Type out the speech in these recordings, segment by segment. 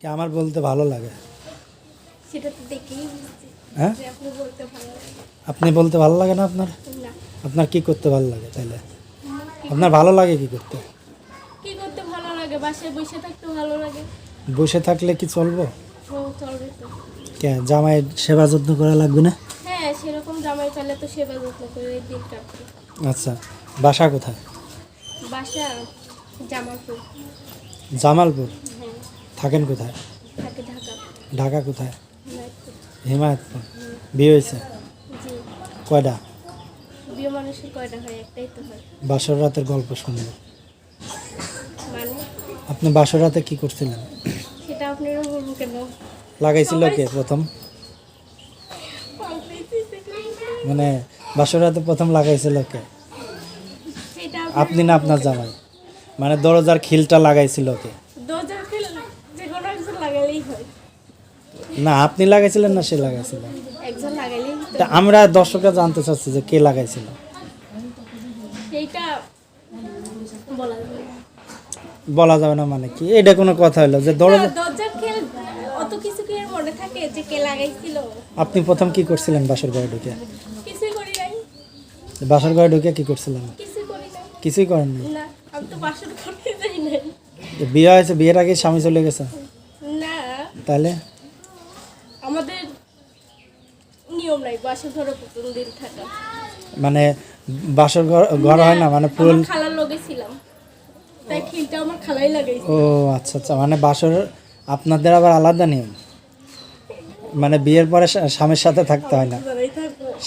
কি আমার বলতে ভালো লাগে। সেটা তো দেখেই হ্যাঁ? আপনি বলতে ভালো লাগে। আপনি বলতে ভালো লাগে না আপনার? আপনার কি করতে ভালো লাগে তাইলে? আপনার ভালো লাগে কি করতে? কি করতে ভালো লাগে? বাসায় বসে থাকতে ভালো লাগে। বসে থাকলে কি চলবো? চলবে তো। কে জামাই সেবা যত্ন করা লাগবে না? হ্যাঁ সেরকম জামাই পেলে তো সেবা যত্ন করে দিন কাটবে আচ্ছা বাসা কোথায়? বাসা জামালপুর। জামালপুর? থাকেন কোথায়? ঢাকা। কোথায়। হিমায়তপুর। বিয়ে হয়েছে? কয়টা? বাসর রাতের গল্প শুনব। মানে? আপনি বাসর রাতে কি করছিলেন? লাগাইছিল কে প্রথম? মানে বাসর রাতে প্রথম লাগাইছিল কে? আপনি না আপনার জামাই? মানে দরজার খিলটা লাগাইছিল কে দরজার ফেল যে কোনো একজন লাগাইলেই হয় না আপনি লাগাইছিলেন না সে লাগাইছিল? একজন তা আমরা দর্শকরা জানতে চাচ্ছি যে কে লাগাইছিল। সেইটা বলা যাবে না। বলা যাবে না মানে কি? এটা কোনো কথা হলো যে দরজা না, দরজার খেল অত কিছু কি আর মনে থাকে যে কে লাগাইছিল? আপনি প্রথম কি করছিলেন বাসর ঘরে ঢুকে? কিছুই করি নাই। বাসর ঘরে ঢুকে কি করছিলেন? কিছুই করি নাই। কিছুই করেননি না আমি তো করতে যাই নাই। বিয়ে হয়েছে বিয়ের আগে স্বামী চলে গেছে? না। তাহলে আমাদের নাই বাসন ঘরে প্রথম দিন থাকা। মানে বাসর ঘর হয় না মানে ফুল খালার লগে ছিলাম। তাই খিলটা আমার খালাই লাগাইছে। ও আচ্ছা আচ্ছা মানে বাসর আপনাদের আবার আলাদা নিয়ম? মানে বিয়ের পরে স্বামীর সাথে থাকতে হয় না?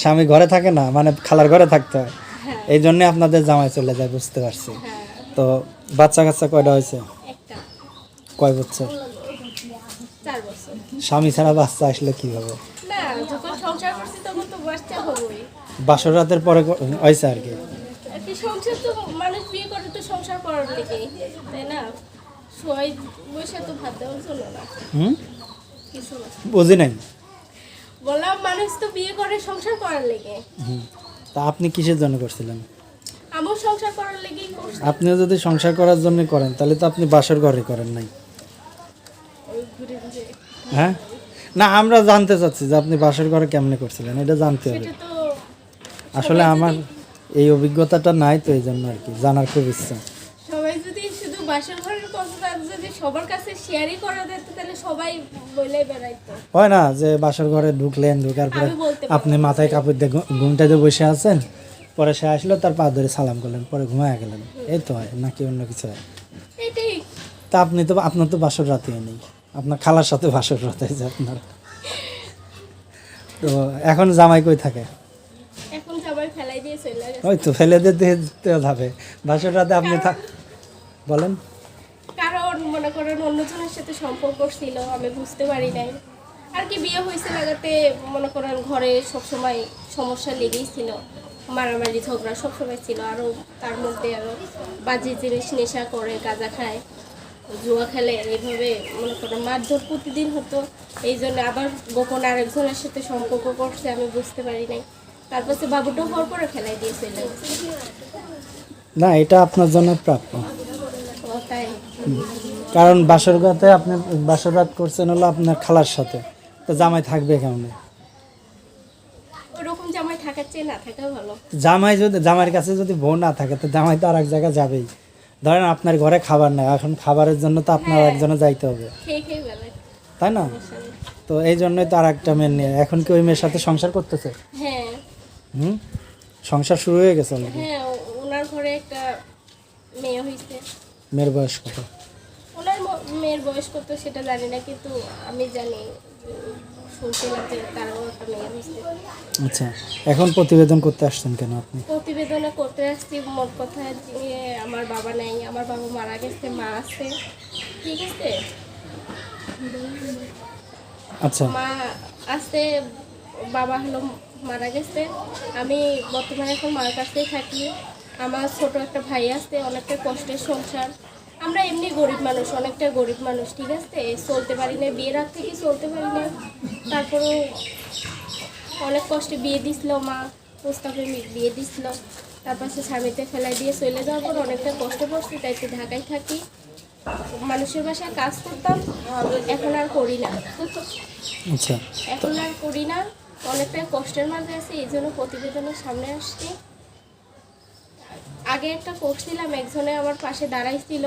স্বামী ঘরে থাকে না মানে খালার ঘরে থাকতে হয়? হ্যাঁ। এই জন্যে আপনাদের জামাই চলে যায় বুঝতে পারছি। হ্যাঁ। তো বাচ্চা কাচ্চা কয়টা হয়েছে? কয় বছর? বছর। স্বামী ছাড়া বাচ্চা আসলে কি হবে না যখন সংসার করছি তখন তো বাচ্চা হবই বাসর রাতের পরে হয়েছে আর কি। সংসার তো মানুষ বিয়ে করে তো সংসার করার লেগে তাই না? সবাই বসে তো ভাত দেওয়ার জন্য না। হুম? বুঝি নাই। বললাম মানুষ তো বিয়ে করে সংসার করার লেগে। হুম। তা আপনি কিসের জন্য করছিলেন? আমিও সংসার করার লেগেই আপনিও যদি সংসার করার জন্য করেন তাহলে তো আপনি বাসর ঘরে করেন নাই। হ্যাঁ? না আমরা জানতে চাচ্ছি যে আপনি বাসর ঘরে কেমনে করছিলেন এটা জানতে হবে। আসলে আমার এই অভিজ্ঞতাটা নাই তো এই জন্য আর কি জানার খুব ইচ্ছা। সবাই যদি শুধু বাসর ঘরের কথা যদি সবার কাছে শেয়ারই করা যেত তাহলে সবাই বলে বেড়াইতো। হয় না যে বাসর ঘরে ঢুকলেন ঢুকার পরে আপনি মাথায় কাপড় দিয়ে ঘু- ঘুমটাতে বসে আছেন পরে সে আসলো তার পা ধরে সালাম করলেন পরে ঘুমায় গেলেন। এই তো হয় নাকি অন্য কিছু হয়? তা আপনি তো আপনার তো বাসর রাতে নেই। আপনার খালার সাথে বাসর রাতে হয়েছে আপনার। তো এখন জামাই কই থাকে? এখন সবাই ফেলাই দিয়ে চলে গেছে। ওই তো ফেলে দিতে হবে বাসর রাতে আপনি থাক বলেন। কারণ মনে করেন অন্যজনের সাথে সম্পর্ক ছিল আমি বুঝতে পারি নাই। আর কি বিয়ে হয়েছে লাগাতে মনে করেন ঘরে সবসময় সমস্যা লেগেই ছিল। মারামারি ঝগড়া সবসময় ছিল। আরও তার মধ্যে আরও বাজে জিনিস নেশা করে গাঁজা খায়। জুয়া খেলে এইভাবে মনে করেন মারধর প্রতিদিন হতো। এই জন্য আবার গোপন আরেকজনের সাথে সম্পর্ক করছে আমি বুঝতে পারি নাই। তারপর সে বাবুটা হওয়ার পরে ফেলাই দিয়ে চলে গেছে। না এটা আপনার জন্য প্রাপ্য। কারণ বাসর রাতে আপনি বাসর রাত করছেন হলো আপনার খালার সাথে। তো জামাই থাকবে কেমনে? জামাই যদি জামাইয়ের কাছে যদি বউ না থাকে তো জামাই তো আর এক জায়গায় যাবেই। ধরেন আপনার ঘরে খাবার নাই এখন খাবারের জন্য তো আপনার হ্যাঁ। একজনে যাইতে হবে। তাই না? তো এই জন্যই তো আর একটা মেয়ে নিয়ে এখন কি ওই মেয়ের সাথে সংসার করতেছে? হ্যাঁ। হুম? সংসার শুরু হয়ে গেছে অলরেডি হ্যাঁ ওনার ঘরে একটা মেয়ে হয়েছে মেয়ের বয়স কত? মেয়ের বয়স কত সেটা জানি না কিন্তু আমি জানি শুনছিলাম যে তারও একটা মেয়ে হয়েছে। আচ্ছা এখন প্রতিবেদন করতে আসছেন কেন আপনি? প্রতিবেদনে করতে আসছি মোট কথা যে আমার বাবা নেই আমার বাবা মারা গেছে মা আছে। ঠিক আছে? আচ্ছা। মা আছে বাবা হলো মারা গেছে। আমি বর্তমানে এখন মার কাছেই থাকি। আমার ছোট একটা ভাই আছে অনেকটা কষ্টের সংসার। আমরা এমনি গরিব মানুষ অনেকটা গরিব মানুষ ঠিক আছে? চলতে পারি না বিয়ের আগ থেকে চলতে পারি না। তারপরেও অনেক কষ্টে বিয়ে দিছিল মা প্রস্তাবে বিয়ে দিছিল। তারপর সে স্বামীতে ফেলাই দিয়ে চলে যাওয়ার পর অনেকটা কষ্ট করছি তাই তো ঢাকায় থাকি। মানুষের বাসায় কাজ করতাম এখন আর করি না। আচ্ছা। এখন আর করি না অনেকটাই কষ্টের মাঝে আছে এই জন্য প্রতিবেদনের সামনে আসছি। আগে একটা করছিলাম একজনে আমার পাশে দাঁড়াইছিল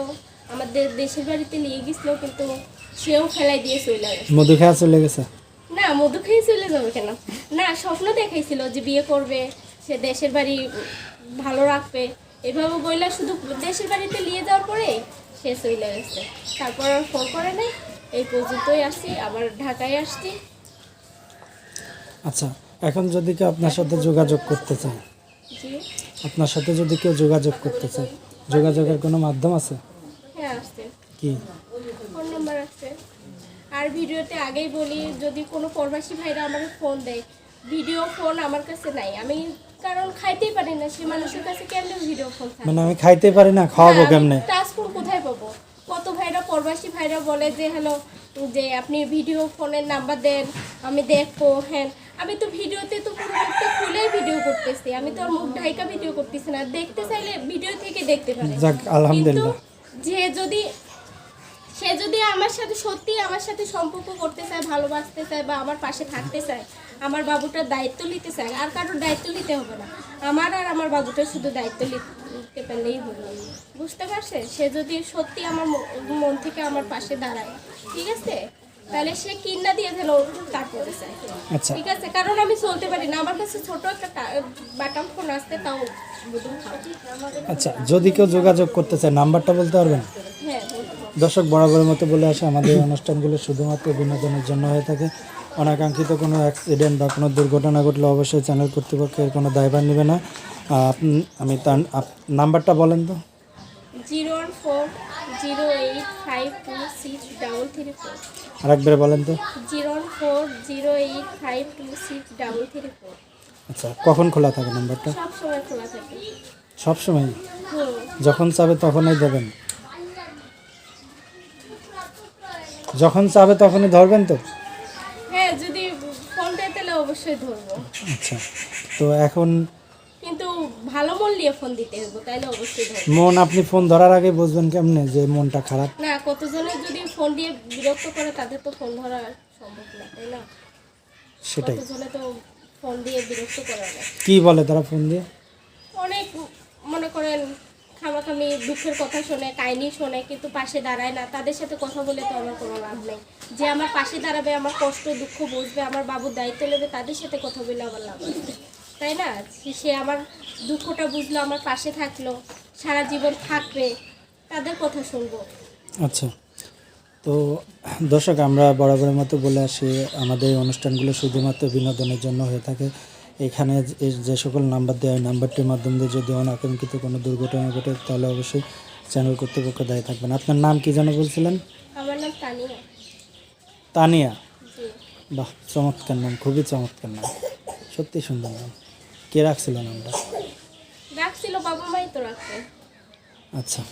আমাদের দেশের বাড়িতে নিয়ে গেছিল কিন্তু সেও ফেলাই দিয়ে চলে গেছে। মধু খেয়া চলে গেছে? না মধু খেয়ে চলে যাবে কেন? না স্বপ্ন দেখাইছিল যে বিয়ে করবে সে দেশের বাড়ি ভালো রাখবে। এভাবে বললে শুধু দেশের বাড়িতে নিয়ে যাওয়ার পরে সে চলে গেছে। তারপর আর ফোন করে নাই এই পর্যন্তই আসছি আবার ঢাকায় আসছি। আচ্ছা এখন যদি কেউ আপনার সাথে যোগাযোগ করতে চায় জি। আপনার সাথে যদি কেউ যোগাযোগ করতে চায় যোগাযোগের কোনো মাধ্যম আছে? হ্যাঁ কি? ফোন নাম্বার আছে। আর ভিডিওতে আগেই বলি যদি কোনো প্রবাসী ভাইরা আমার ফোন দেয় ভিডিও ফোন আমার কাছে নাই। আমি কারণ খাইতেই পারি না সে মানুষের কাছে কেমনে ভিডিও ফোন থাকে? মানে আমি খাইতে পারি না খাওয়াবো কেমনে? টাচফোন কোথায় পাবো? কত ভাইরা প্রবাসী ভাইরা বলে যে হ্যালো যে আপনি ভিডিও ফোনের নাম্বার দেন আমি দেখব হ্যাঁ। আমি তো ভিডিওতে তো পুরো করতেছি। আমি তো আর মুখ ঢাইকা ভিডিও করতেছি না। দেখতে চাইলে ভিডিও থেকে দেখতে পারে। যাক আলহামদুলিল্লাহ। যে যদি সে যদি আমার সাথে সত্যি আমার সাথে সম্পর্ক করতে চায় ভালোবাসতে চায় বা আমার পাশে থাকতে চায় আমার বাবুটার দায়িত্ব নিতে চায় আর কারোর দায়িত্ব নিতে হবে না। আমার আর আমার বাবুটার শুধু দায়িত্ব নিতে পারলেই হলো বুঝতে পারছে সে যদি সত্যি আমার মন থেকে আমার পাশে দাঁড়ায়। ঠিক আছে? তাহলে সে কিনা দিয়ে চায় আচ্ছা। ঠিক আছে কারণ আমি চলতে পারি না। আমার কাছে ছোট একটা বাটাম ফোন আসতে তাও আচ্ছা যদি কেউ যোগাযোগ করতে চায় নাম্বারটা বলতে পারবেন? হ্যাঁ। দর্শক বরাবরের মতো বলে আসে আমাদের অনুষ্ঠানগুলো শুধুমাত্র বিনোদনের জন্য হয়ে থাকে। অনাকাঙ্ক্ষিত কোনো অ্যাক্সিডেন্ট বা কোনো দুর্ঘটনা ঘটলে অবশ্যই চ্যানেল কর্তৃপক্ষের কোনো দায়ভার নেবে না। আমি তার নাম্বারটা বলেন তো। Zero four zero eight five two six double three four. আরেকবার বলেন তো। আচ্ছা কখন খোলা থাকে নাম্বারটা? সব সময় খোলা থাকে। সব সময় হুম। যখন চাবে তখনই দেবেন। যখন চাবে তখনই ধরবেন তো? হ্যাঁ যদি ফোন দেয় তাহলে অবশ্যই ধরবো। আচ্ছা তো এখন ভালো মন নিয়ে ফোন দিতে হবে তাহলে অবশ্যই ধরবো মন আপনি ফোন ধরার আগে বুঝবেন কেমনে যে মনটা খারাপ। না কতজনে যদি ফোন দিয়ে বিরক্ত করে তাদের তো ফোন ধরা সম্ভব না তাই না? সেটাই। কতজনে তো ফোন দিয়ে বিরক্ত করে না। কি বলে তারা ফোন দিয়ে? অনেক মনে করেন খামাখামি দুঃখের কথা শোনে কাহিনী শোনে কিন্তু পাশে দাঁড়ায় না। তাদের সাথে কথা বলে তো আমার কোনো লাভ নেই। যে আমার পাশে দাঁড়াবে আমার কষ্ট দুঃখ বুঝবে আমার বাবুর দায়িত্ব নেবে তাদের সাথে কথা বলে আমার লাভ আছে তাই না? সে- আমার দুঃখটা বুঝলো আমার পাশে থাকল সারা জীবন থাকবে তাদের কথা শুনব। আচ্ছা। তো দর্শক আমরা বরাবরের মতো বলে আসি আমাদের এই অনুষ্ঠানগুলো শুধুমাত্র বিনোদনের জন্য হয়ে থাকে। এখানে যে যে সকল নাম্বার দেওয়া হয় নাম্বারটির মাধ্যম দিয়ে যদি অনাকাঙ্ক্ষিত কোনো দুর্ঘটনা ঘটে তাহলে অবশ্যই চ্যানেল কর্তৃপক্ষ দায়ী থাকবেন। আপনার নাম কি যেন বলছিলেন? আমার নাম তানিয়া। তানিয়া? বাহ চমৎকার নাম খুবই চমৎকার নাম। সত্যি সুন্দর নাম। কে রাখছিল নামটা? রাখছিল বাবা মাই তো রাখবে আচ্ছা।